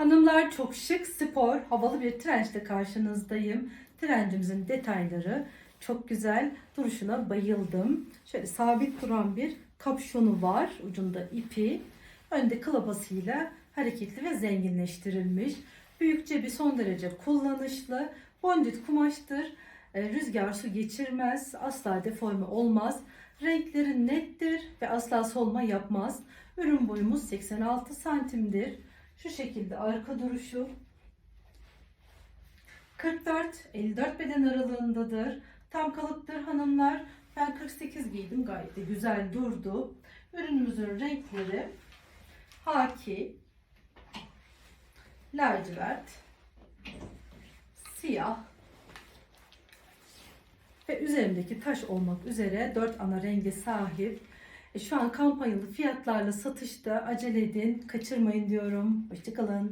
Hanımlar çok şık, spor, havalı bir trençle karşınızdayım. Trencimizin detayları çok güzel. Duruşuna bayıldım. Şöyle sabit duran bir kapşonu var. Ucunda ipi. Önde kılabasıyla hareketli ve zenginleştirilmiş. Büyük cebi son derece kullanışlı. Bondit kumaştır. E, Rüzgar su geçirmez. Asla deforme olmaz. Renkleri nettir ve asla solma yapmaz. Ürün boyumuz 86 santimdir. Şu şekilde arka duruşu 44-54 beden aralığındadır. Tam kalıptır hanımlar. Ben 48 giydim. Gayet de güzel durdu. Ürünümüzün renkleri haki, lacivert, siyah ve üzerindeki taş olmak üzere 4 ana rengi sahip. E, Şu an kampanyalı fiyatlarla satışta acele edin, kaçırmayın diyorum. Hoşçakalın.